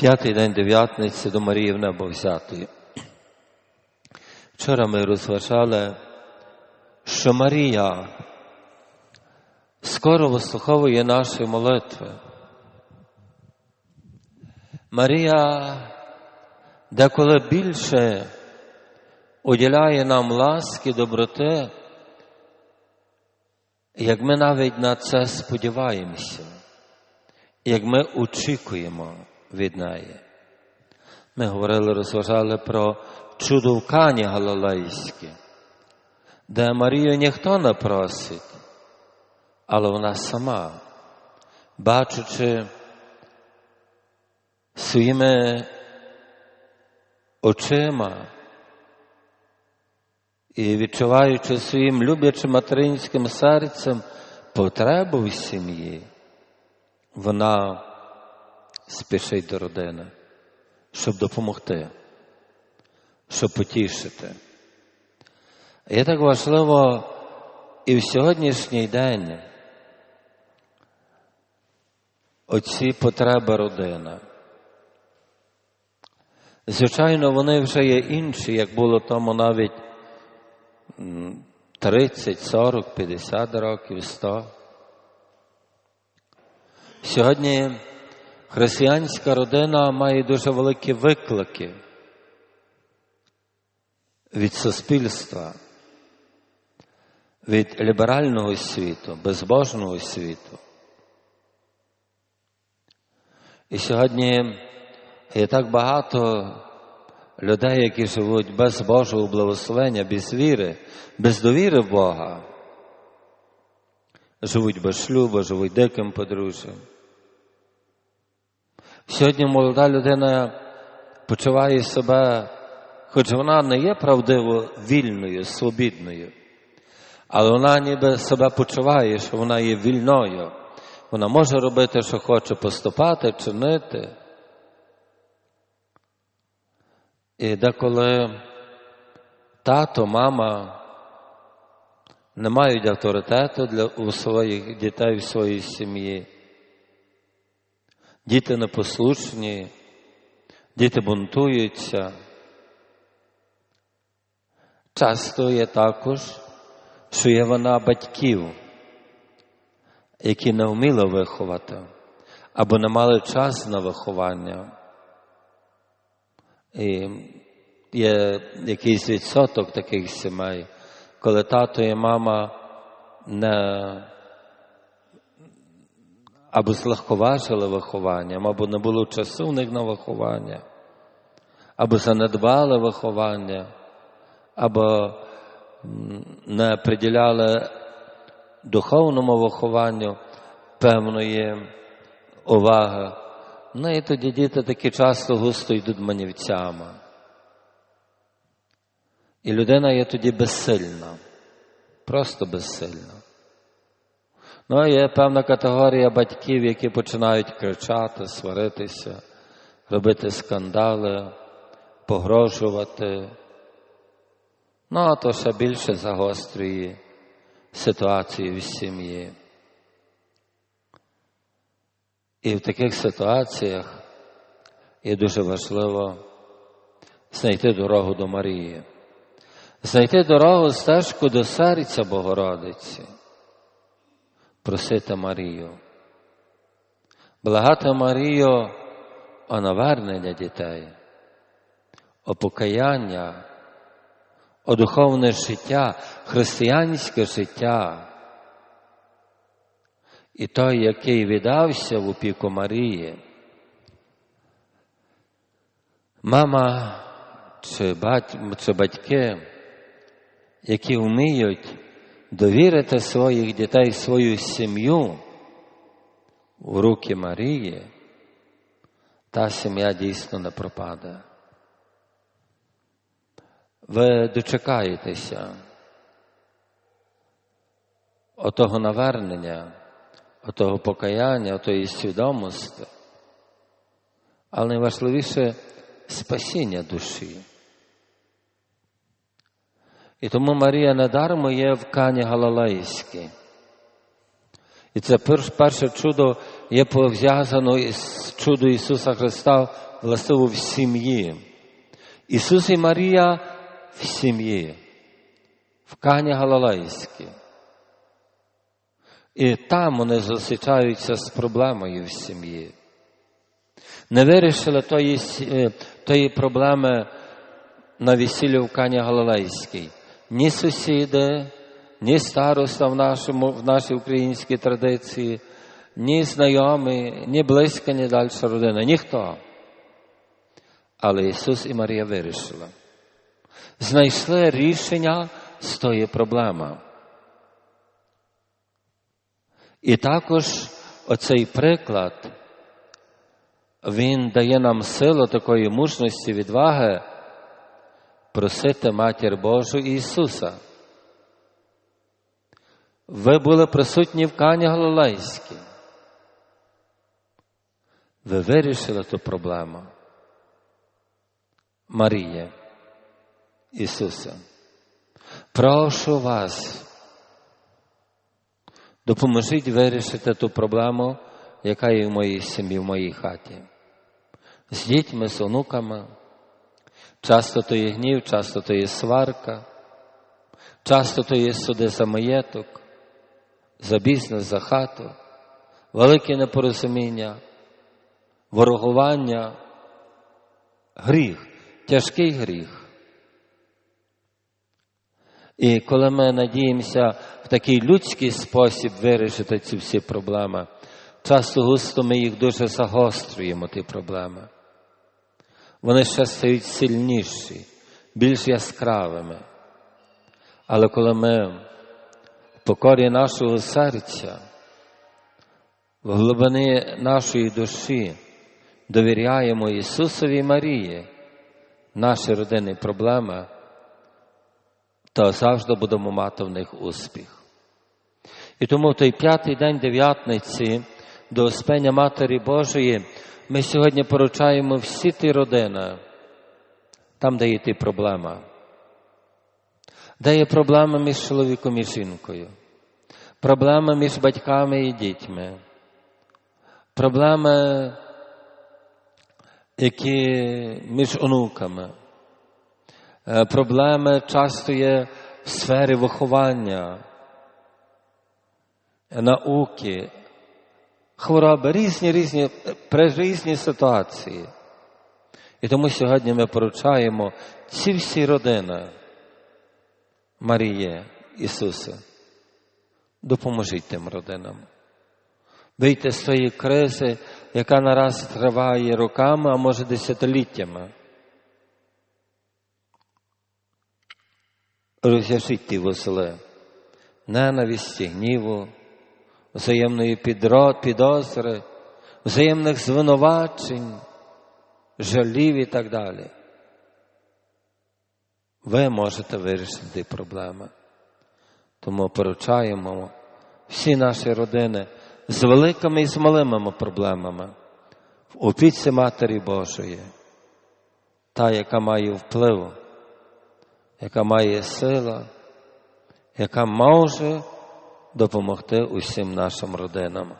П'ятий день дев'ятниці до Марії в небо взятої. Вчора ми розважали, що Марія скоро вислуховує наші молитви. Марія деколи більше уділяє нам ласки, доброти, як ми навіть на це сподіваємося, як ми очікуємо від неї. Ми говорили, розважали про чудо в Кані Галилейське, де Марію ніхто не просить, але вона сама, бачучи своїми очима і відчуваючи своїм люблячим материнським серцем потребу в сім'ї, вона спішить до родини, щоб допомогти, щоб потішити. І так важливо і в сьогоднішній день оці потреби родини. Звичайно, вони вже є інші, як було тому навіть 30, 40, 50 років, 100. Сьогодні християнська родина має дуже великі виклики від суспільства, від ліберального світу, безбожного світу. І сьогодні є так багато людей, які живуть без Божого благословення, без віри, без довіри в Бога, живуть без шлюбу, живуть диким подружжям. Сьогодні молода людина почуває себе, хоч вона не є правдиво вільною, свобідною, але вона ніби себе почуває, що вона є вільною. Вона може робити, що хоче, поступати, чинити. І деколи тато, мама не мають авторитету для, у своїх дітей, в своїй сім'ї. Діти непослушні, діти бунтуються. Часто є також, що є вона батьків, які не вміли виховати або не мали час на виховання. І є якийсь відсоток таких сімей, коли тато і мама не або злегковажили вихованням, або не було часу в них на виховання, або занедбали виховання, або не приділяли духовному вихованню певної уваги. Ну і тоді діти такі часто густо йдуть манівцями. І людина є тоді безсильна, просто безсильна. Ну, є певна категорія батьків, які починають кричати, сваритися, робити скандали, погрожувати. Ну, а то ще більше загострює ситуацію в сім'ї. І в таких ситуаціях є дуже важливо знайти дорогу до Марії, знайти дорогу стежку до серця Богородиці, просити Марію, благати Марію о навернення дітей, о покаяння, о духовне життя, християнське життя. І той, який віддався в опіку Марії, мама чи, бать, чи батьки, які вміють довірити своїх дітей, свою сім'ю в руки Марії, та сім'я дійсно не пропаде. Ви дочекаєтеся отого навернення отого покаяння, отої свідомості, але найважливіше спасіння душі. І тому Марія недармо є в Кані Галилейській. І це перше чудо є пов'язано із чудо Ісуса Христа властиво в сім'ї. Ісус і Марія в сім'ї, в Кані Галалейській. І там вони зустрічаються з проблемою в сім'ї. Не вирішили тої, тої проблеми на весіллі в Кані Галилейській. Ні сусіди, ні староста в, нашому, в нашій українській традиції, ні знайомі, ні близька, ні дальша родина. Ніхто. Але Ісус і Марія вирішили. Знайшли рішення з тої проблеми. І також оцей приклад, він дає нам силу такої мужності, відваги просити Матір Божу Ісуса. Ви були присутні в Кані Галилейській. Ви вирішили ту проблему. Марія, Ісуса. Прошу вас, допоможіть вирішити ту проблему, яка є в моїй сім'ї, в моїй хаті. З дітьми, з онуками. Часто то є гнів, часто то є сварка, часто то є суди за маєток, за бізнес, за хату, велике непорозуміння, ворогування, гріх, тяжкий гріх. І коли ми надіємося в такий людський спосіб вирішити ці всі проблеми, часто густо ми їх дуже загострюємо, ті проблеми вони ще стають сильніші, більш яскравими. Але коли ми в покорі нашого серця, в глибини нашої душі довіряємо Ісусові Марії, наші родинні проблеми, то завжди будемо мати в них успіх. І тому в той п'ятий день дев'ятниці до Успення Матері Божої. Ми сьогодні поручаємо всі ті родини, там, де є ті проблема, де є проблема між чоловіком і жінкою, проблема між батьками і дітьми, проблеми, які між онуками, е, проблеми часто є в сфері виховання, науки, хвороби, різні різні різні ситуації. І тому сьогодні ми поручаємо ці всі родини Марії Ісуса. Допоможіть тим родинам. Вийти з тої кризи, яка нараз триває роками, а може десятиліттями. Розв'яжіть ті вузли ненависті, гніву взаємної підозри, взаємних звинувачень, жалів і так далі. Ви можете вирішити проблеми. Тому поручаємо всі наші родини з великими і з малими проблемами в опіці Матері Божої, та, яка має вплив, яка має сила, яка може допомогти усім нашим родинам.